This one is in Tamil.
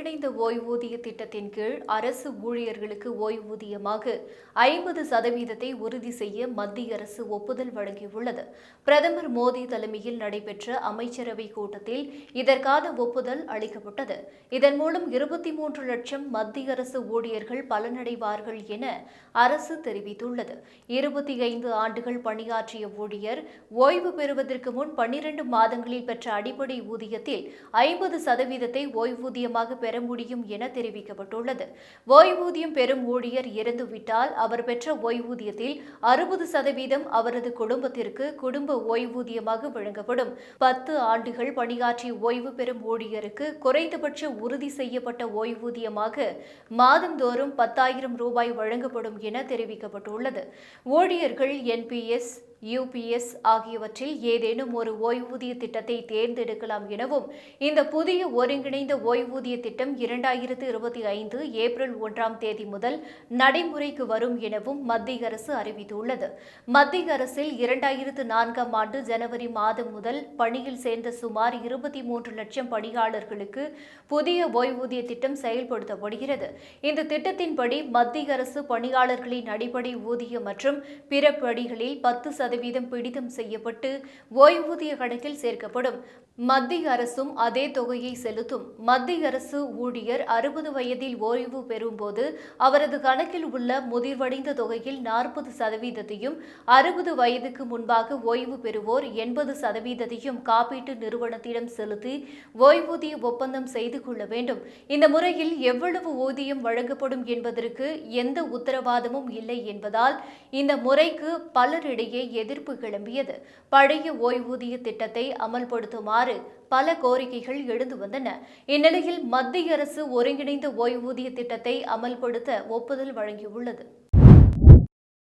ஒருங்கிணைந்த ஓய்வூதிய திட்டத்தின் கீழ் அரசு ஊழியர்களுக்கு ஓய்வூதியமாக ஐம்பது சதவீதத்தை உறுதி செய்ய மத்திய அரசு ஒப்புதல் வழங்கியுள்ளது. பிரதமர் மோடி தலைமையில் நடைபெற்ற அமைச்சரவை கூட்டத்தில் இதற்கான ஒப்புதல் அளிக்கப்பட்டது. இதன் மூலம் இருபத்தி மூன்று லட்சம் மத்திய அரசு ஊழியர்கள் பலனடைவார்கள் என அரசு தெரிவித்துள்ளது. இருபத்தி ஐந்து ஆண்டுகள் பணியாற்றிய ஊழியர் ஓய்வு பெறுவதற்கு முன் பன்னிரண்டு மாதங்களில் பெற்ற அடிப்படை ஊதியத்தில் ஐம்பது சதவீதத்தை ஓய்வூதியமாக பெற முடியும் என தெரிவிக்கப்பட்டுள்ளது. ஓய்வூதியம் பெறும் ஊழியர் இறந்துவிட்டால் அவர் பெற்ற ஓய்வூதியத்தில் அறுபது சதவீதம் அவரது குடும்பத்திற்கு குடும்ப ஓய்வூதியமாக வழங்கப்படும். பத்து ஆண்டுகள் பணியாற்றி ஓய்வு பெறும் ஊழியருக்கு குறைந்தபட்ச உறுதி செய்யப்பட்ட ஓய்வூதியமாக மாதந்தோறும் பத்தாயிரம் ரூபாய் வழங்கப்படும் என தெரிவிக்கப்பட்டுள்ளது. ஊழியர்கள் என்பிஎஸ் யூபிஎஸ் ஆகியவற்றில் ஏதேனும் ஒரு ஓய்வூதிய திட்டத்தை தேர்ந்தெடுக்கலாம் எனவும் இந்த புதிய ஒருங்கிணைந்த ஓய்வூதிய திட்டம் இரண்டாயிரத்து இருபத்தி ஐந்து ஏப்ரல் ஒன்றாம் தேதி முதல் நடைமுறைக்கு வரும் எனவும் மத்திய அரசு அறிவித்துள்ளது. மத்திய அரசில் இரண்டாயிரத்து நான்காம் ஆண்டு ஜனவரி மாதம் முதல் பணியில் சேர்ந்த சுமார் இருபத்தி மூன்று லட்சம் பணியாளர்களுக்கு புதிய ஓய்வூதிய திட்டம் செயல்படுத்தப்படுகிறது. இந்த திட்டத்தின்படி மத்திய அரசு பணியாளர்களின் அடிப்படை ஊதியம் மற்றும் பிற படிகளில் பத்து சதவீதம் பிடித்தம் செய்யப்பட்டு ஓய்வூதிய கணக்கில் சேர்க்கப்படும். மத்திய அரசும் அதே தொகையை செலுத்தும். மத்திய அரசு ஊழியர் அறுபது வயதில் ஓய்வு பெறும்போது அவரது கணக்கில் உள்ள முதிர்வடைந்த தொகையில் நாற்பது சதவீதத்தையும் அறுபது வயதுக்கு முன்பாக ஓய்வு பெறுவோர் எண்பது சதவீதத்தையும் காப்பீட்டு நிறுவனத்திடம் செலுத்தி ஓய்வூதிய ஒப்பந்தம் செய்து கொள்ள வேண்டும். இந்த முறையில் எவ்வளவு ஊதியம் வழங்கப்படும் என்பதற்கு எந்த உத்தரவாதமும் இல்லை என்பதால் இந்த முறைக்கு பலரிடையே எதிர்ப்பு கிளம்பியது. பழைய ஓய்வூதிய திட்டத்தை அமல்படுத்துமாறு பல கோரிக்கைகள் எழுந்து வந்தன. இந்நிலையில் மத்திய அரசு ஒருங்கிணைந்த ஓய்வூதிய திட்டத்தை அமல்படுத்த ஒப்புதல் வழங்கியுள்ளது.